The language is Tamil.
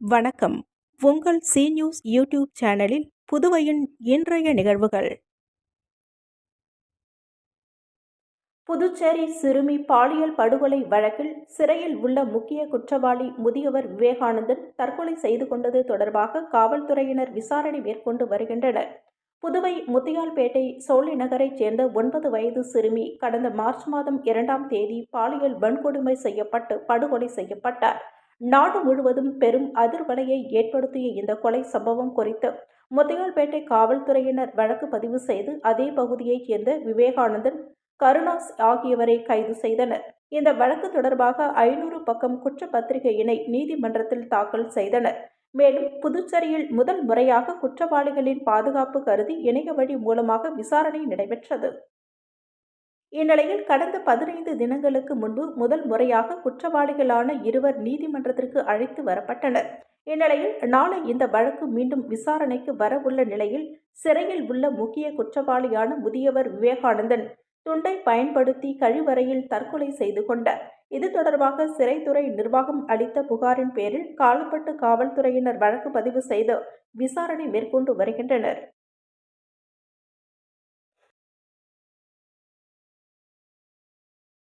வணக்கம். உங்கள் சி நியூஸ் யூடியூப் சேனலில் புதுவையின் இன்றைய நிகழ்வுகள். புதுச்சேரி சிறுமி பாலியல் படுகொலை வழக்கில் சிறையில் உள்ள முக்கிய குற்றவாளி முதியவர் விவேகானந்தன் தற்கொலை செய்து கொண்டது தொடர்பாக காவல்துறையினர் விசாரணை மேற்கொண்டு வருகின்றனர். புதுவை முத்தியால்பேட்டை சோழி நகரைச் சேர்ந்த ஒன்பது வயது சிறுமி கடந்த மார்ச் மாதம் இரண்டாம் தேதி பாலியல் வன்கொடுமை செய்யப்பட்டு படுகொலை செய்யப்பட்டார். நாடு முழுவதும் பெரும் அதிர்வலையை ஏற்படுத்திய இந்த கொலை சம்பவம் குறித்து முத்தியால்பேட்டை காவல்துறையினர் வழக்கு பதிவு செய்து அதே பகுதியைச் சேர்ந்த விவேகானந்தன் கருணாஸ் ஆகியவரை கைது செய்தனர். இந்த வழக்கு தொடர்பாக ஐநூறு பக்கம் குற்றப்பத்திரிகையினை நீதிமன்றத்தில் தாக்கல் செய்தனர். மேலும் புதுச்சேரியில் முதல் முறையாக குற்றவாளிகளின் பாதுகாப்பு கருதி இணைய வழி மூலமாக விசாரணை நடைபெற்றது. இந்நிலையில் கடந்த பதினைந்து தினங்களுக்கு முன்பு முதல் முறையாக குற்றவாளிகளான இருவர் நீதிமன்றத்திற்கு அழைத்து வரப்பட்டனர். இந்நிலையில் நாளை இந்த வழக்கு மீண்டும் விசாரணைக்கு வரவுள்ள நிலையில் சிறையில் உள்ள முக்கிய குற்றவாளியான முதியவர் விவேகானந்தன் துண்டை பயன்படுத்தி கழிவறையில் தற்கொலை செய்து கொண்டார். இது தொடர்பாக சிறைத்துறை நிர்வாகம் அளித்த புகாரின் பேரில் காலப்பட்டு காவல்துறையினர் வழக்கு பதிவு செய்து விசாரணை மேற்கொண்டு வருகின்றனர்.